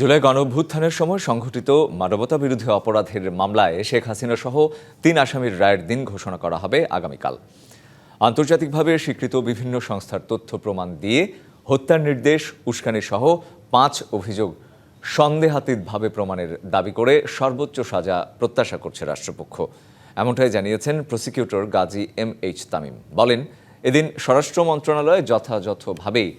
জুলাই গণঅভ্যুত্থানের সময় সংঘটিত মানবতা বিরোধী অপরাধের মামলায় শেখ হাসিনা সহ তিন আসামির রায়ের দিন ঘোষণা করা হবে আগামীকাল। আন্তর্জাতিকভাবে স্বীকৃত বিভিন্ন সংস্থার তথ্য প্রমাণ দিয়ে হত্যার নির্দেশ, উস্কানি সহ পাঁচ অভিযোগ সন্দেহাতীতভাবে প্রমাণের দাবি করে সর্বোচ্চ সাজা প্রত্যাশা করছে রাষ্ট্রপক্ষ। এমনটাই জানিয়েছেন prosecutor Gazi M H Tamim. বলেন, এদিন স্বরাষ্ট্র মন্ত্রণালয় যথাযথভাবেই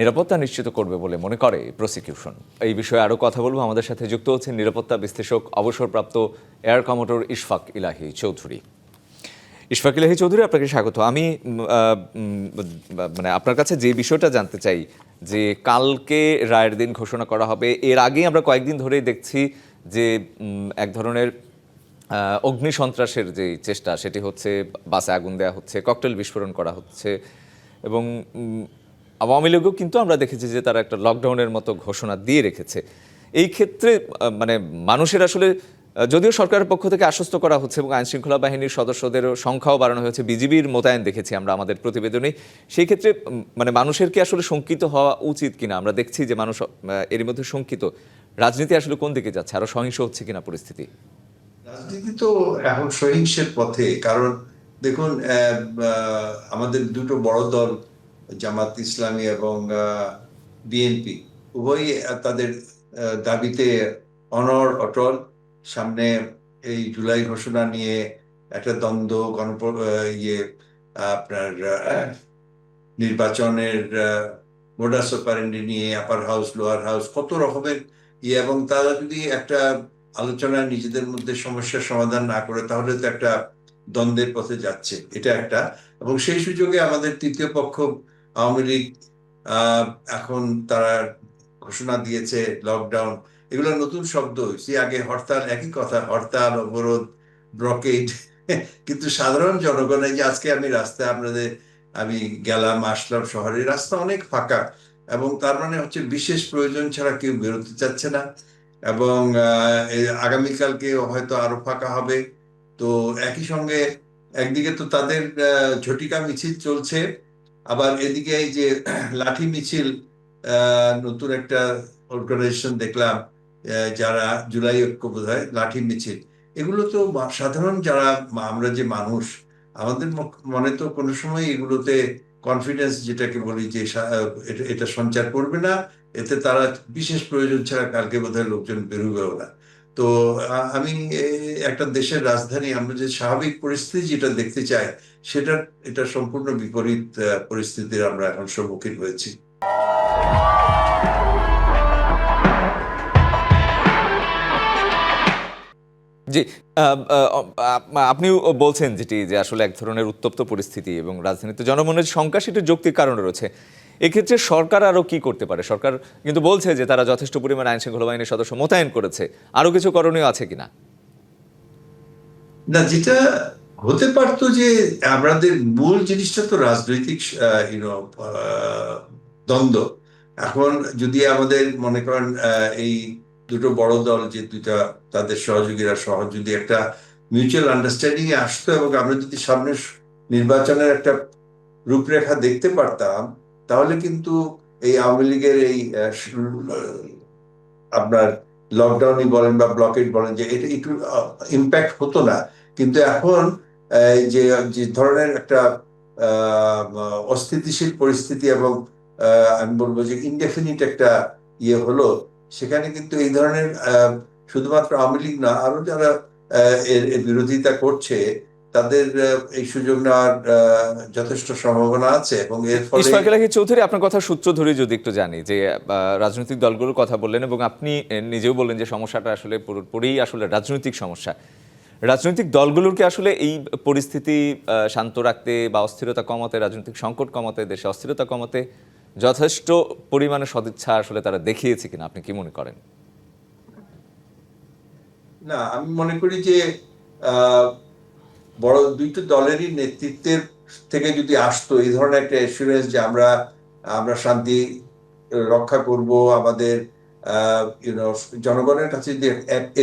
নিরাপত্তা নিশ্চিত করবে বলে মনে করে প্রসিকিউশন। এই বিষয়ে আরও কথা বলব। আমাদের সাথে যুক্ত হচ্ছেন নিরাপত্তা বিশ্লেষক, অবসরপ্রাপ্ত এয়ার কমোডোর ইশফাক ইলাহি চৌধুরী। ইশফাক ইলাহি চৌধুরী, আপনাকে স্বাগত। আমি মানে আপনার কাছে যে বিষয়টা জানতে চাই, যে কালকে রায়ের দিন ঘোষণা করা হবে, এর আগেই আমরা কয়েকদিন ধরেই দেখছি যে এক ধরনের অগ্নি সন্ত্রাসের যে চেষ্টা, সেটি হচ্ছে বাসে আগুন দেওয়া হচ্ছে, ককটেল বিস্ফোরণ করা হচ্ছে এবং আওয়ামী লীগও কিন্তু আমরা দেখেছি যে তারা একটা লকডাউনের মতো ঘোষণা দিয়ে রেখেছে। এই ক্ষেত্রে মানে মানুষের আসলে যদিও সরকারের পক্ষ থেকে আশ্বস্ত করা হচ্ছে এবং আইন শৃঙ্খলা বাহিনীর সদস্যদের সংখ্যাও বাড়ানো হয়েছে, বিজিবির মোতায়েন দেখেছি আমরা আমাদের প্রতিবেদনে, সেই ক্ষেত্রে মানে মানুষের কি আসলে শঙ্কিত হওয়া উচিত কিনা? আমরা দেখছি যে মানুষ এর মধ্যে শঙ্কিত। রাজনীতি আসলে কোন দিকে যাচ্ছে? আরও সহিংস হচ্ছে কিনা পরিস্থিতি? রাজনীতি তো এখন সহিংসের পথে, কারণ দেখুন আমাদের দুটো বড় দল জামাত ইসলামী এবং বিএনপি উভয়ই তাদের দাবিতে অনর অটল। সামনে এই জুলাই ঘোষণা নিয়ে একটা দ্বন্দ্ব, গণপ ইয়ে আপনার নির্বাচনের মোডাস অপারেন্ডি নিয়ে আপার হাউস লোয়ার হাউস কত রকমের ইয়ে এবং তারা যদি একটা আলোচনায় নিজেদের মধ্যে সমস্যার সমাধান না করে, তাহলে তো একটা দ্বন্দ্বের পথে যাচ্ছে। এটা একটা। এবং সেই সুযোগে আমাদের তৃতীয় পক্ষ আওয়ামী লীগ এখন তারা ঘোষণা দিয়েছে লকডাউন এগুলো নতুন শব্দ, সে আগে হরতাল, একই কথা, হরতাল, অবরোধ ব্লকেড কিন্তু সাধারণ জনগণ, এই যে আজকে আমি রাস্তায় আপনাদের, আমি গেলাম, আসলাম শহরের রাস্তা অনেক ফাঁকা এবং তার মানে হচ্ছে বিশেষ প্রয়োজন ছাড়া কেউ বেরোতে চাচ্ছে না এবং আগামীকালকে হয়তো আরও ফাঁকা হবে। তো একই সঙ্গে একদিকে তো তাদের ঝটিকা মিছিল চলছে আবার এদিকে এই যে লাঠি মিছিল নতুন একটা অর্গানাইজেশন দেখলাম যারা জুলাই ঐক্য বোধহয়, লাঠি মিছিল। এগুলো তো সাধারণ যারা আমরা যে মানুষ, আমাদের মনে তো কোনো সময় এগুলোতে কনফিডেন্স যেটাকে বলি যে এটা সঞ্চার করবে না, এতে তারা বিশেষ প্রয়োজন ছাড়া কালকে বোধহয় লোকজন বেরোবেও না। তো আমি একটা দেশের রাজধানী, আমরা যে স্বাভাবিক পরিস্থিতি যেটা দেখতে চাই সেটা এটা সম্পূর্ণ বিপরীত পরিস্থিতির আমরা এখন সম্মুখীন হয়েছি। জি আপনিও বলছেন যেটি, যে আসলে এক ধরনের উত্তপ্ত পরিস্থিতি এবং রাজধানীতে জনমনের শঙ্কা সেটির যৌক্তিক কারণ রয়েছে। এক্ষেত্রে সরকার আরও কি করতে পারে? সরকার কিন্তু বলছে যে তারা যথেষ্ট পরিমাণ আইন শৃঙ্খলা বাহিনীর সদস্য মোতায়েন করেছে। আরও কিছু করণীয় আছে কিনা? না, যেটা হতে পারতো যে আমাদের মূল জিনিসটা তো রাজনৈতিক দ্বন্দ্ব। এখন যদি আমাদের মনে করেন এই দুটো বড় দল যে দুইটা তাদের সহযোগীরা সহ যদি একটা মিউচুয়াল আন্ডারস্ট্যান্ডিং এ আসতো এবং আমরা যদি সামনে নির্বাচনের একটা রূপরেখা দেখতে পারতাম তাহলে কিন্তু এই আওয়ামী লীগের এই আপনার লকডাউনই বলেন বা ব্লকেট বলেন যে এটা একটু ইম্প্যাক্ট হতো না। কিন্তু এখন যে যে ধরনের একটা অস্থিতিশীল পরিস্থিতি এবং আমি বলব যে ইনডেফিনিট একটা ইয়ে হলো, সেখানে কিন্তু এই ধরনের শুধুমাত্র আওয়ামী লীগ না, আরও যারা এর বিরোধিতা করছে তাদের এই সুযোগ নেওয়ার যথেষ্ট সম্ভাবনা আছে এবং এর ফলে ইসফাক এলাহি চৌধুরী আপনার কথা সূত্র ধরে যদি একটু জানি যে রাজনৈতিক দলগুলোর কথা বললেন এবং আপনি নিজেও বললেন যে সমস্যাটা আসলে পুরোপুরি আসলে রাজনৈতিক সমস্যা। রাজনৈতিক দলগুলোকে আসলে এই পরিস্থিতি শান্ত রাখতে বা অস্থিরতা কমাতে রাজনৈতিক সংকট কমাতে দেশে অস্থিরতা কমাতে যথেষ্ট পরিমাণে সদিচ্ছা আসলে তারা দেখিয়েছে কিনা আপনি কি মনে করেন? না আমি মনে করি যে আহ, বড় দুইটা দলেরই নেতৃত্বের থেকে যদি আসতো, এই ধরনের একটা এসুরেন্স যে আমরা আমরা শান্তি রক্ষা করব, আমাদের ইউনো জনগণের কাছে যে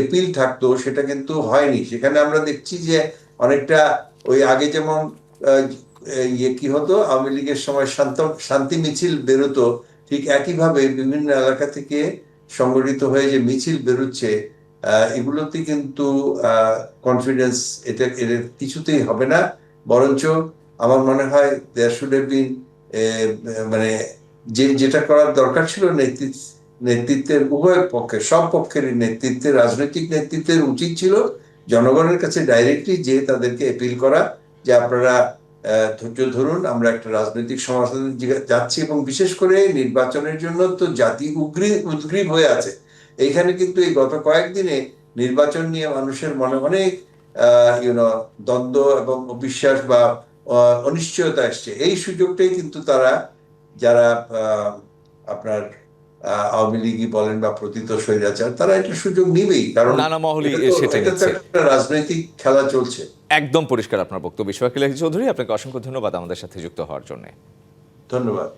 এপিল থাকতো, সেটা কিন্তু হয়নি। সেখানে আমরা দেখছি যে অনেকটা ওই আগে যেমন ইয়ে কি হতো, আওয়ামী লীগের সময় শান্ত, শান্তি মিছিল বেরোতো, ঠিক একইভাবে বিভিন্ন এলাকা থেকে সংগঠিত হয়ে যে মিছিল বেরোচ্ছে এগুলোতে কিন্তু কনফিডেন্স এটা এর কিছুতেই হবে না। বরঞ্চ আমার মনে হয় দেয়ার শুড বিন মানে যে, যেটা করার দরকার ছিল নেতৃত্ব, নেতৃত্বের উভয় পক্ষে, সব পক্ষেরই নেতৃত্বের রাজনৈতিক নেতৃত্বের উচিত ছিল জনগণের কাছে ডাইরেক্টলি যে তাদেরকে অ্যাপিল করা, যে আপনারা ধৈর্য ধরুন, আমরা একটা রাজনৈতিক সমাধানে যাচ্ছি এবং বিশেষ করে নির্বাচনের জন্য তো জাতি উগ্রী, উদ্গ্রীব হয়ে আছে। এইখানে কিন্তু এই গত কয়েকদিনে নির্বাচন নিয়ে মানুষের মনে অনেক ইউনো দ্বন্দ্ব এবং অবিশ্বাস বা অনিশ্চয়তা আসছে এই সুযোগটাই কিন্তু তারা যারা আপনার আওয়ামী লীগই বলেন বা প্রতীত স্বৈরাচার তারা এটা সুযোগ নিবেই। কারণ নানা মহলই সেটা একটা রাজনৈতিক খেলা চলছে। একদম পরিষ্কার আপনার বক্তব্য। ইলাহি চৌধুরী আপনাকে অসংখ্য ধন্যবাদ আমাদের সাথে যুক্ত হওয়ার জন্য। ধন্যবাদ।